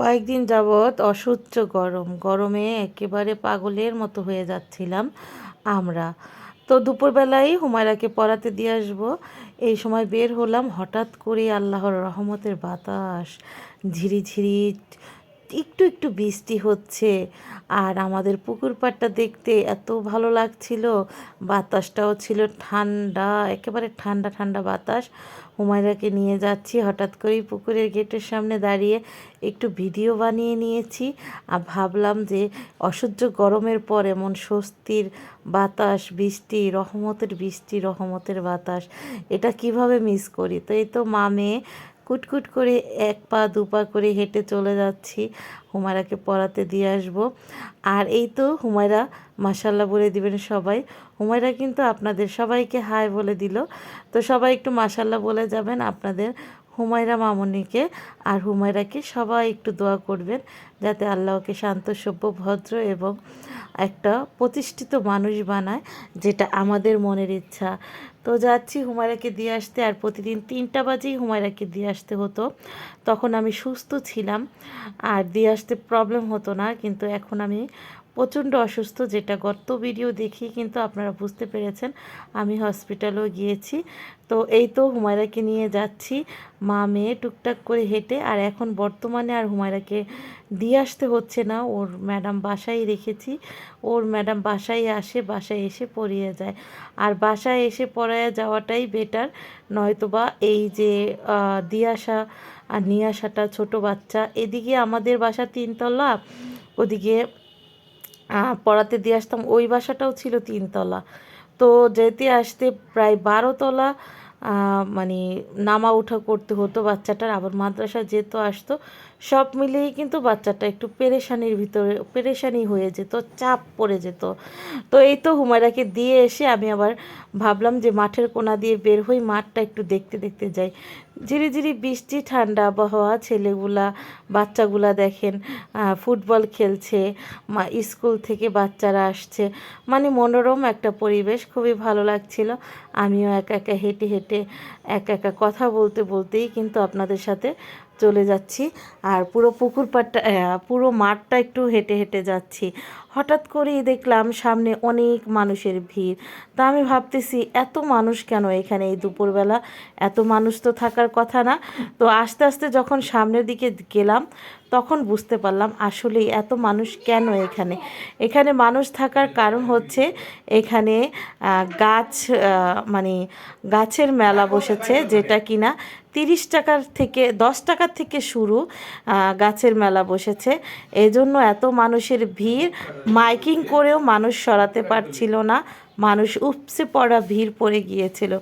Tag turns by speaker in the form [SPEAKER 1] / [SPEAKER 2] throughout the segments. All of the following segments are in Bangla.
[SPEAKER 1] কয়েকদিন যাবৎ অসহ্য গরম। গরমে একেবারে পাগলের মতো হয়ে যাচ্ছিলাম আমরা। তো দুপুরবেলায় হুমায়রাকে পড়াতে দিয়ে আসব। এই সময় বের হলাম হঠাৎ করে আল্লাহর রহমতের বাতাস, ঝিরিঝিরি একটু একটু বৃষ্টি হচ্ছে আর আমাদের পুকুর পাড়টা দেখতে এত ভালো লাগছিল। বাতাসটাও ছিল ঠান্ডা, একেবারে ঠান্ডা ঠান্ডা বাতাস। হুমায়রাকে নিয়ে যাচ্ছি, হঠাৎ করেই পুকুরের গেটের সামনে দাঁড়িয়ে একটু ভিডিও বানিয়ে নিয়েছি। আর ভাবলাম যে অসহ্য গরমের পর এমন স্বস্তির বাতাস, বৃষ্টি, রহমতের বৃষ্টি, রহমতের বাতাস, এটা কীভাবে মিস করি? তো এই তো মা মেয়ে কুটকুট করে এক পা, দু পা করে হেঁটে চলে যাচ্ছি। হুমায়রাকে পড়াতে দিয়ে আসব। আর এই তো হুমায়রা মাসাল্লাহ বলে দিবেন সবাই। হুমায়রা কিন্তু আপনাদের সবাইকে হাই বলে দিল। তো সবাই একটু মাসাল্লাহ বলে যাবেন, আপনাদের হুমায়রা মামনিকে আর হুমায়রাকে সবাই একটু দোয়া করবেন যাতে আল্লাহকে শান্ত, সভ্য, ভদ্র এবং একটা প্রতিষ্ঠিত মানুষ বানায়, যেটা আমাদের মনের ইচ্ছা। তো যাচ্ছি হুমায়রাকে দিয়ে আসতে আর প্রতিদিন তিনটা বাজেই হুমায়রাকে দিয়ে আসতে হতো। তখন আমি সুস্থ ছিলাম আর দিয়ে আসতে প্রবলেম হতো না, কিন্তু এখন আমি প্রচণ্ড অসুস্থ, যেটা গত ভিডিও দেখি কিন্তু আপনারা বুঝতে পেরেছেন। আমি হসপিটালেও গিয়েছি। তো এই তো হুমায়রাকে নিয়ে যাচ্ছি। মা, মেয়ে টুকটাক করে হেঁটে আর এখন বর্তমানে আর হুমায়রাকে দিয়ে আসতে হচ্ছে না। ওর ম্যাডাম বাসায় রেখেছি। ওর ম্যাডাম বাসায় আসে, বাসায় এসে পড়িয়ে যায়। আর বাসায় এসে পড়ায় যাওয়াটাই বেটার। নয়তোবা এই যে দিয়ে আসা আর নিয়ে আসাটা ছোটো বাচ্চা। এদিকে আমাদের বাসা তিনতলা, ওদিকে পড়াতে দিয়ে আসতাম। ওই বাসাটাও ছিল তিনতলা। তো যেতে আসতে প্রায় বারোতলা মানে নামা ওঠা করতে হতো বাচ্চাটার, আবার মাদ্রাসা যেত, আসতো, সব মিলিয়েই কিন্তু বাচ্চাটা একটু পেরেশানির ভিতরে, পেরেশানি হয়ে যেত, চাপ পড়ে যেত। তো এই তো হুমায়রাকে দিয়ে এসে আমি আবার ভাবলাম যে মাঠের কোনা দিয়ে বের হই, মাঠটা একটু দেখতে দেখতে যাই। ঝিরি ঝিরি বৃষ্টি, ঠান্ডা আবহাওয়া, ছেলেগুলা, বাচ্চাগুলা দেখেন ফুটবল খেলছে, মা, স্কুল থেকে বাচ্চারা আসছে। মানে মনোরম একটা পরিবেশ, খুবই ভালো লাগছিল। আমিও একা একা হেঁটে হেঁটে একা একা কথা বলতে বলতেই কিন্তু আপনাদের সাথে চলে যাচ্ছি আর পুরো পুকুর পাড়টা পুরো মাঠটা একটু হেঁটে হেঁটে যাচ্ছি। হঠাৎ করেই দেখলাম সামনে অনেক মানুষের ভিড়। তা আমি ভাবতেছি, এত মানুষ কেন এখানে এই দুপুরবেলা? এত মানুষ তো থাকার কথা না। তো আস্তে আস্তে যখন সামনের দিকে গেলাম, তখন বুঝতে পারলাম আসলে এত মানুষ কেন এখানে? এখানে মানুষ থাকার কারণ হচ্ছে এখানে গাছ মানে গাছের মেলা বসেছে, যেটা কিনা তিরিশ টাকার থেকে, দশ টাকার থেকে শুরু গাছের মেলা বসেছে। এজন্য এত মানুষের ভিড়। মাইকিং করেও মানুষ সরাতে পারছিল না। মানুষ উপসে পড়া ভিড় পড়ে গিয়েছিল।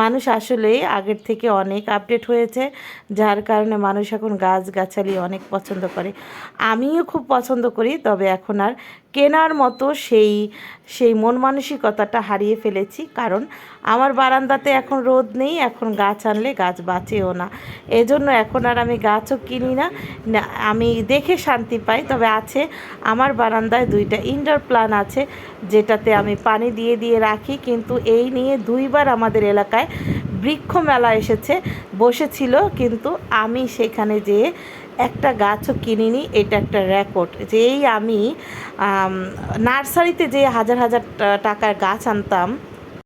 [SPEAKER 1] মানুষ আসলে আগের থেকে অনেক আপডেট হয়েছে, যার কারণে মানুষ এখন গাছগাছালি অনেক পছন্দ করে। আমিও খুব পছন্দ করি, তবে এখন আর কেনার মতো সেই সেই মন মানসিকতাটা হারিয়ে ফেলেছি। কারণ আমার বারান্দাতে এখন রোদ নেই, এখন গাছ আনলে গাছ বাঁচেও না। এজন্য এখন আর আমি গাছও কিনি না আমি দেখে শান্তি পাই। তবে আছে, আমার বারান্দায় দুইটা ইনডোর প্লান আছে, যেটাতে আমি পানি দিয়ে দিয়ে রাখি, কিন্তু এই নিয়ে দুইবার আমাদের এলাকায় বৃক্ষ মেলা এসেছে, বসেছিল, কিন্তু আমি সেখানে যেয়ে একটা গাছও কিনিনি, এটা একটা রেকর্ড যেই আমি নার্সারিতে যে হাজার হাজার টাকার গাছ আনতাম